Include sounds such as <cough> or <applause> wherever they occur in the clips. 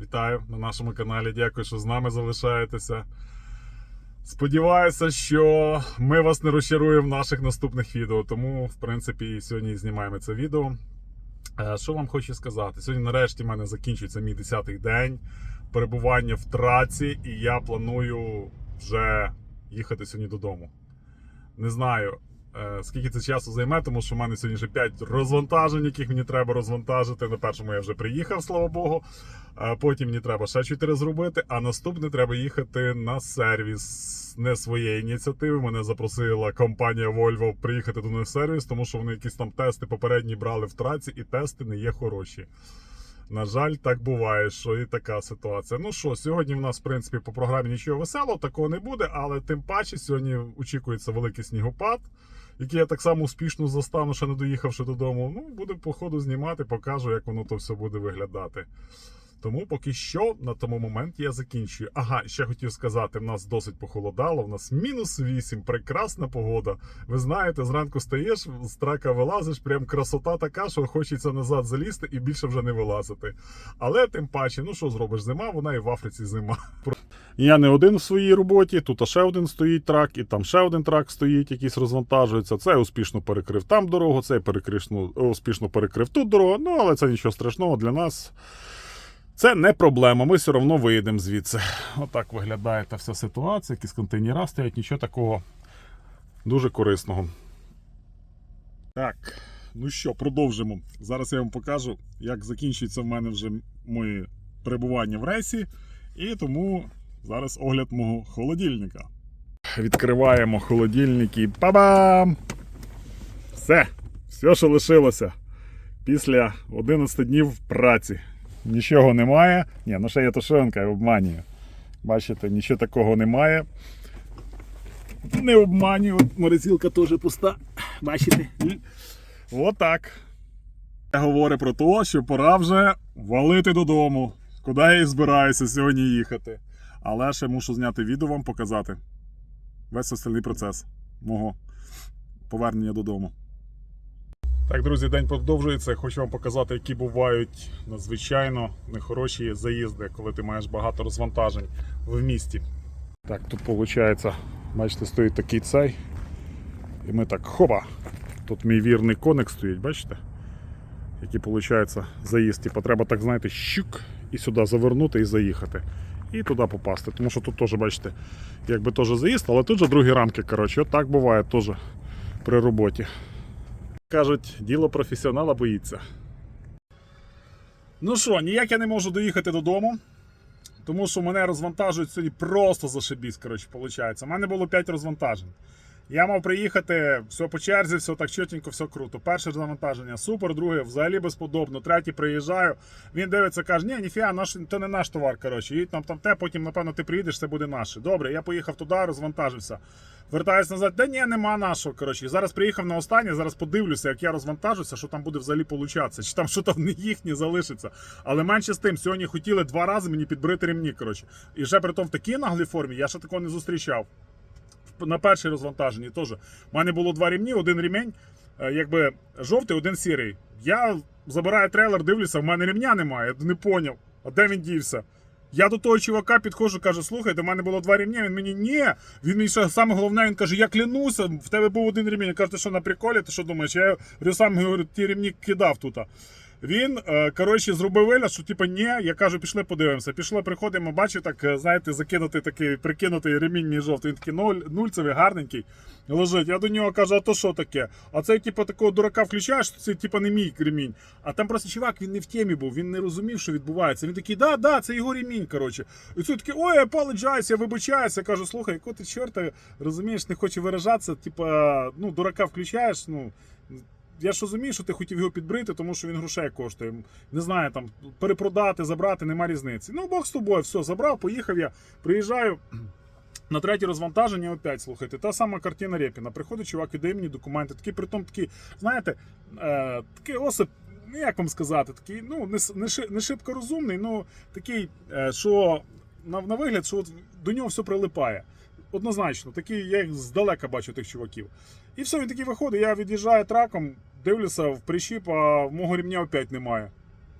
Вітаю на нашому каналі. Дякую, що з нами залишаєтеся. Сподіваюся, що ми вас не розчаруємо в наших наступних відео. Тому, в принципі, сьогодні знімаємо це відео. Е, Що вам хочу сказати? Сьогодні, нарешті, в мене закінчується мій 10-й день перебування в траці, і я планую вже їхати сьогодні додому. Не знаю, скільки це часу займе, тому що в мене сьогодні вже 5 розвантажень, яких мені треба розвантажити. На першому я вже приїхав, слава Богу. Е, Потім мені треба ще 4 зробити, а наступне треба їхати на сервіс не своєї ініціативи. Мене запросила компанія Volvo приїхати до них в сервіс, тому що вони якісь там тести попередні брали в траці, і тести не є хороші. На жаль, так буває, що і така ситуація. Ну що, сьогодні в нас, в принципі, по програмі нічого веселого, такого не буде, але тим паче сьогодні очікується великий снігопад, який я так само успішно застану, ще не доїхавши додому. Ну, буду по ходу знімати, покажу, як воно то все буде виглядати. Тому поки що на тому моменті я закінчую. Ага, ще хотів сказати: в нас досить похолодало. В нас мінус 8, прекрасна погода. Ви знаєте, зранку стаєш, з трака вилазиш, прям красота така, що хочеться назад залізти і більше вже не вилазити. Але тим паче, ну що зробиш, зима, вона і в Африці зима. Я не один в своїй роботі. Тут ще один стоїть трак, і там ще один трак стоїть, якийсь розвантажується. Це успішно перекрив там дорогу, цей перекрив, успішно перекрив тут дорогу. Ну але це нічого страшного для нас. Це не проблема, ми все одно виїдемо звідси. Отак виглядає та вся ситуація, якісь контейнера стоять, нічого такого дуже корисного. Так, ну що, продовжимо. Зараз я вам покажу, як закінчується в мене вже моє перебування в рейсі. І тому зараз огляд мого холодильника. Відкриваємо холодильник і па-бам! Все, все, що лишилося після 11 днів праці. Нічого немає. Ні, ну ще є тушонка, я обманюю. Бачите, нічого такого немає. Не обманюю, морозилка теж пуста. Бачите? Отак. Я говорю про те, що пора вже валити додому. Куди я і збираюся сьогодні їхати. Але ще мушу зняти відео вам показати. Весь остальний процес мого повернення додому. Так, друзі, день продовжується. Хочу вам показати, які бувають надзвичайно нехороші заїзди, коли ти маєш багато розвантажень в місті. Так, тут виходить, бачите, стоїть такий цей. І ми так хопа. Тут мій вірний коник стоїть, бачите? Який виходить заїзд. Типу, треба так, знаєте, щук і сюди завернути і заїхати. І туди попасти. Тому що тут теж, бачите, якби теж заїзд, але тут же другі рамки. Коротше, от так буває теж при роботі. Кажуть, діло професіонала боїться. Ну що, ніяк я не можу доїхати додому, тому що мене розвантажують сьогодні просто зашибісь, коротше, виходить. У мене було 5 розвантажень. Я мав приїхати, все по черзі, все так чотенько, все круто. Перше завантаження супер, друге взагалі безподобно. Третій приїжджаю. Він дивиться, каже, ні, ніфіга, наш, то не наш товар. коротше. І там, там те, потім, напевно, ти приїдеш, це буде наше. Добре, я поїхав туди, розвантажився. Вертаюсь назад, де ні, нема нашого. коротше. Зараз приїхав на останнє, зараз подивлюся, як я розвантажуся, що там буде взагалі получатися. Чи там що там не їхнє залишиться. Але менше з тим, сьогодні хотіли два рази мені підбрити ремні. коротше. І ще при тому в такій наглій формі я ще такого не зустрічав на першій розвантаженні теж. У мене було два рівні, один рівень, е, якби жовтий, один сірий. Я забираю трейлер, дивлюся, в мене рівня немає. Я не поняв, а де він дівся. Я до того чувака підходжу, кажу, слухай, до мене було два рівні. Він мені ні. Він мені ще саме головне, він каже, я клянуся, в тебе був один рівень. Я кажу, ти що на приколі, ти що думаєш? Я сам говорю, ті рівні кидав тут. Він, е, коротше, зробив вигляд, що типу, ні, я кажу, пішли подивимося. Пішли, приходимо, бачу, так, е, знаєте, закинутий такий, прикинутий ремінь жовтий. Він такий нуль, нульцевий, гарненький. Лежить. Я до нього кажу, а то що таке? А це, типу, такого дурака включаєш, це типу не мій ремінь. А там просто чувак, він не в темі був, він не розумів, що відбувається. Він такий, да, да, це його ремінь. коротше. І тут такий, ой, apologize, я вибачаюся. Я кажу, слухай, якого ти чорта, розумієш, не хоче виражатися, типу, ну, дурака включаєш, ну. Я ж розумію, що ти хотів його підбрити, тому що він грошей коштує. Не знаю, там перепродати, забрати, нема різниці. Ну, Бог з тобою, все, забрав, поїхав я, приїжджаю. <clears throat> На третє розвантаження опять слухайте, та сама картина Репіна. Приходить чувак, іде мені документи, такий, притом такий, знаєте, е, такий осип, ну як вам сказати, такий, ну, не, не, не шибко розумний, ну такий, е, що на, на вигляд, що от до нього все прилипає. Однозначно, такі я їх здалека бачу тих чуваків. І все, він такий виходить, я від'їжджаю траком, дивлюся в прищіп, а мого рівня опять немає.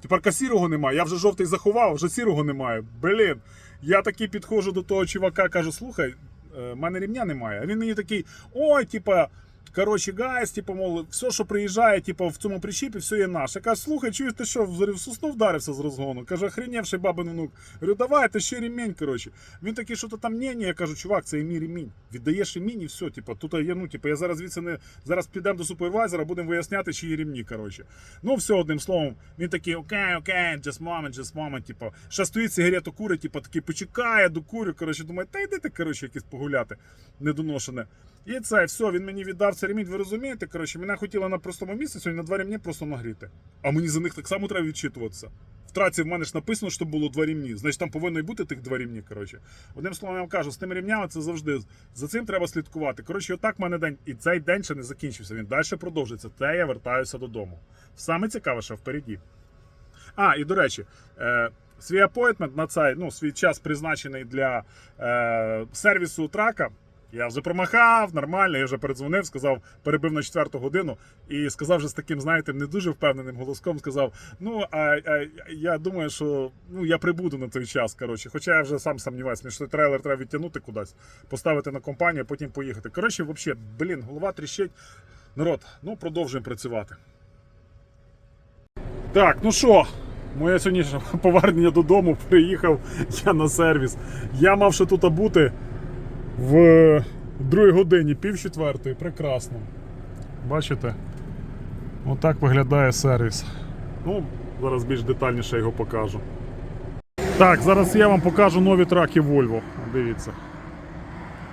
Тепер сірого немає. Я вже жовтий заховав, вже сірого немає. Блін. Я такий підходжу до того чувака, кажу: слухай, е, в мене рівня немає. А він мені такий, ой, типа. Коротше, гайс, типу, мов, все, що приїжджає, типу, в цьому причіпі, все є наше. Я кажу, слухай, чуєш, ти що, в сосну вдарився з розгону? Каже, охренівший бабин внук. Говорю, давай, ти ще ремінь, коротше. Він такий, що то там ні, ні. Я кажу, чувак, це і мій ремінь. Віддаєш ремінь і все, типу, тут є, ну, типу, я зараз звідси не зараз підемо до супервайзера, будемо виясняти, чиї ремні, коротше. Ну, все, одним словом, він такий, окей, окей, just moment, just moment, типу, ще стоїть сигарету курить, типу, такий почекає, докурю, коротше, думаю, та йди ти, коротше, якийсь погуляти, недоношене. І це все, він мені віддав цей ремінь, ви розумієте, коротше, мене хотіли на простому місці сьогодні на два ремні просто нагріти. А мені за них так само треба відчитуватися. В траці в мене ж написано, що було два рівні. Значить, там повинно і бути тих два рівні. Коротше. Одним словом, я вам кажу, з тими рівнями це завжди. За цим треба слідкувати. Коротше, отак в мене день. І цей день ще не закінчився. Він далі продовжиться. Те я вертаюся додому. Саме цікаве, що впереді. А, і до речі, е, свій апойтмент на цей, ну, свій час призначений для е, сервісу трака. Я вже промахав, нормально, я вже передзвонив, сказав, перебив на четверту годину і сказав вже з таким, знаєте, не дуже впевненим голоском, сказав: ну, а, а я думаю, що ну, я прибуду на той час. коротше. Хоча я вже сам сумніваюся, що трейлер треба відтягнути кудись, поставити на компанію, а потім поїхати. Коротше, взагалі, блін, голова тріщить. Народ, ну продовжуємо працювати. Так, ну що, моє сьогоднішнє повернення додому <laughs> приїхав я на сервіс. Я мав ще тут бути в другій годині, пів четвертої. Прекрасно. Бачите? Отак виглядає сервіс. Ну, зараз більш детальніше його покажу. Так, зараз я вам покажу нові траки Volvo. Дивіться.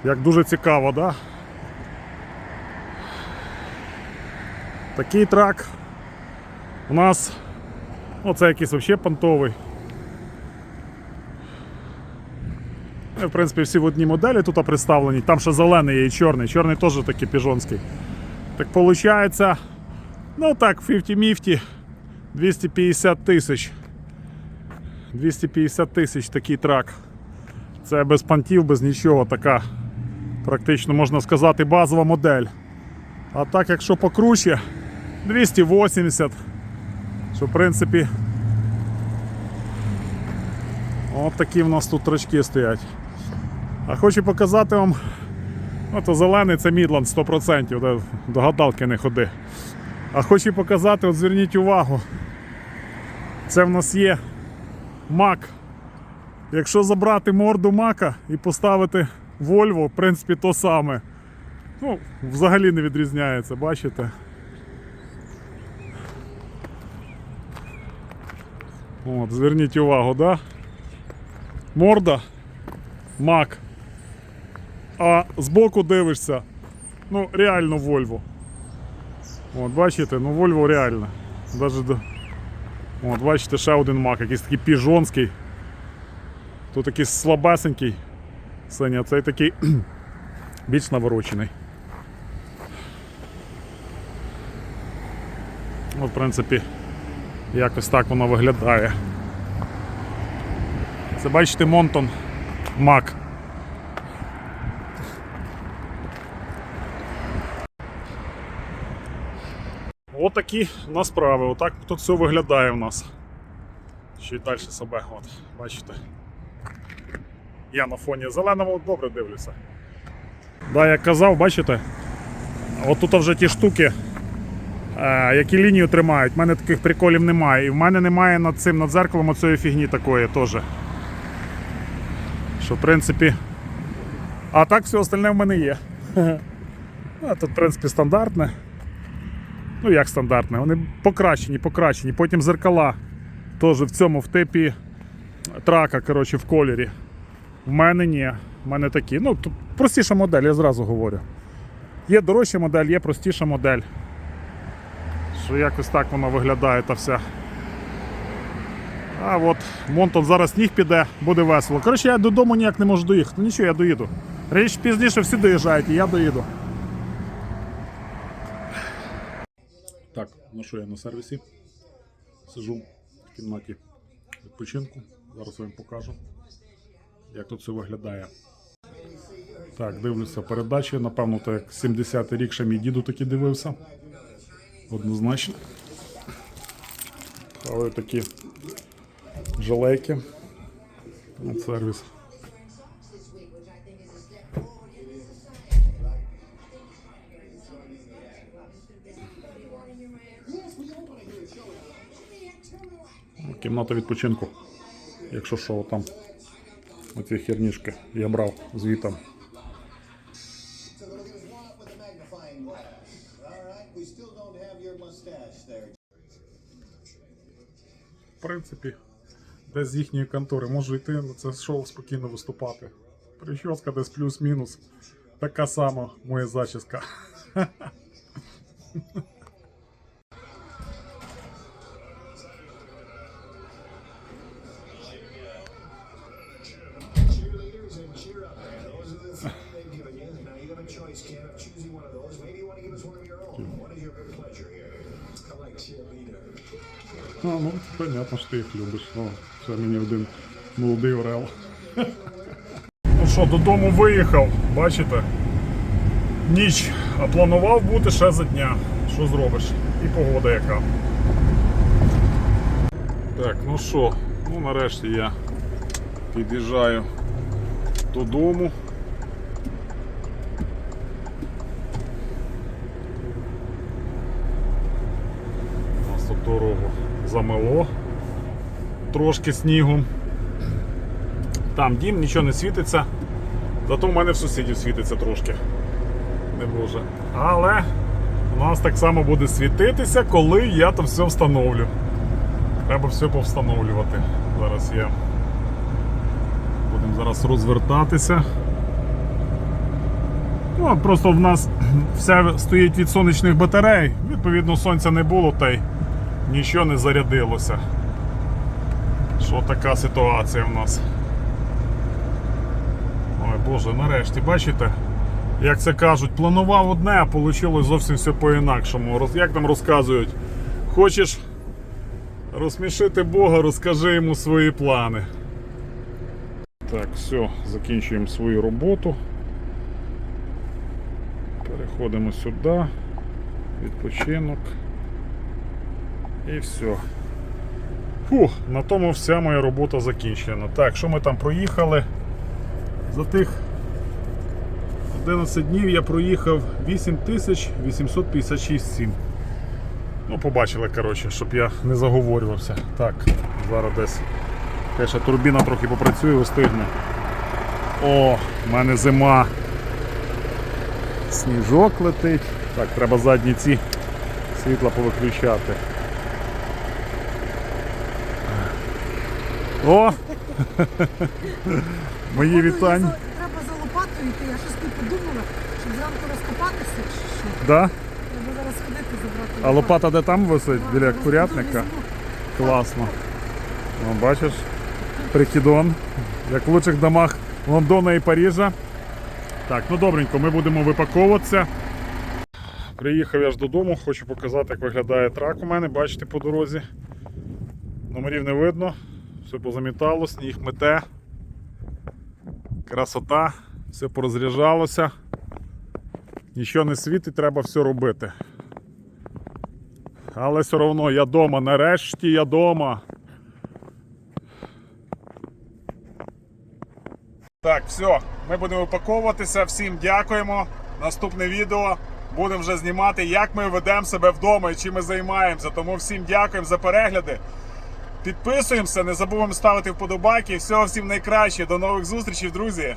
Як дуже цікаво? Да? Такий трак у нас Ну, це якийсь взагалі понтовий. В принципі, всі в одній моделі тут представлені. Там ще зелений є і чорний. Чорний теж такий піжонський. Так виходить, ну так, 50-міфті 250 тисяч. 250 тисяч такий трак. Це без понтів, без нічого, така практично можна сказати базова модель. А так, якщо покруче, 280. Що, в принципі, от такі в нас тут трачки стоять. А хочу показати вам, ото зелений це Мідланд 100%, де до гадалки не ходи. А хочу показати, от зверніть увагу, це в нас є Мак. Якщо забрати морду Мака і поставити Volvo, в принципі, то саме. Ну, взагалі не відрізняється, бачите? От, зверніть увагу, да? Морда, мак. А збоку дивишся, ну, реально Volvo. От, бачите, ну Volvo реально. От, бачите, ще один мак, якийсь такий піжонський. Тут якийсь слабесенький. Синя, цей такий <clears throat> більш наворочений. От, в принципі, Якось так воно виглядає. Це бачите Монтон Мак. Отакі у нас справи. Отак тут все виглядає у нас. Ще й далі себе, от, бачите. Я на фоні зеленого добре дивлюся. Да, як казав, бачите? От тут вже ті штуки е, які лінію тримають. У мене таких приколів немає. І в мене немає над цим над зеркалом оцієї фігні такої теж. Що в принципі. А так все остальне в мене є. <laughs> Тут, в принципі, стандартне. Ну як стандартне, вони покращені, покращені. Потім зеркала теж в цьому в типі трака, коротше, в кольорі. В мене ні. В мене такі. Ну, простіша модель, я зразу говорю. Є дорожча модель, є простіша модель. Що якось так воно виглядає та вся. А от Монтон зараз сніг піде, буде весело. Коротше, я додому ніяк не можу доїхати. Ну нічого, я доїду. Річ пізніше всі доїжджають, і я доїду. Так, ну що я на сервісі? Сижу в кімнаті відпочинку. Зараз вам покажу, як тут все виглядає. Так, дивлюся передачі. Напевно, то як 70-й рік ще мій діду таки дивився. Однозначно. Але такі Жалейки. От сервіс. Кімната відпочинку. Якщо що, там оці хернішки я брав звітом. В принципі, десь з їхньої контори можу йти на це шоу спокійно виступати. Прическа десь плюс-мінус. Така сама моя зачіска. <laughs> А, ну, понятно, що ти їх любиш. Ну, це мені один молодий орел. Ну що, додому виїхав, бачите? Ніч, а планував бути ще за дня. Що зробиш? І погода яка. Так, ну що, ну нарешті я під'їжджаю додому. У нас тут дорогу замело трошки снігом. Там дім, нічого не світиться. Зато в мене в сусідів світиться трошки. Не може. Але у нас так само буде світитися, коли я то все встановлю. Треба все повстановлювати. Зараз я. Будемо зараз розвертатися. Ну, просто в нас все стоїть від сонячних батарей. Відповідно, сонця не було, та й нічого не зарядилося. Що така ситуація в нас? Ой Боже, нарешті, бачите? Як це кажуть, планував одне, а вийшло зовсім все по-інакшому. Як там розказують, хочеш розсмішити Бога, розкажи йому свої плани. Так, все, закінчуємо свою роботу. Переходимо сюди. Відпочинок. І все. Фух, на тому вся моя робота закінчена. Так, що ми там проїхали? За тих 11 днів я проїхав 8856 сім. Ну, побачили, коротше, щоб я не заговорювався. Так, зараз десь. Конечно, турбіна трохи попрацює, встигне. О, в мене зима. Сніжок летить. Так, треба задні ці світла повиключати. О! <laughs> Мої вітання. Треба за лопатою йти. Я щось не подумала, щоб зранку розкопатися чи що. Да? Треба зараз ходити забрати. А лопата де там висить? Біля курятника? Класно. Ну, бачиш, прикидон, як в лучших домах Лондона і Парижа. Так, ну добренько, ми будемо випаковуватися. Приїхав я ж додому, хочу показати, як виглядає трак у мене, бачите по дорозі. Номерів не видно, все позамітало, сніг мете. Красота, все порозряджалося. Нічого не світить, треба все робити. Але все одно я дома. Нарешті я дома. Так, все, ми будемо упаковуватися. Всім дякуємо. Наступне відео будемо вже знімати, як ми ведемо себе вдома і чим ми займаємося. Тому всім дякуємо за перегляди. Підписуємося, не забуваємо ставити вподобайки. Всього всім найкраще. До нових зустрічей, друзі!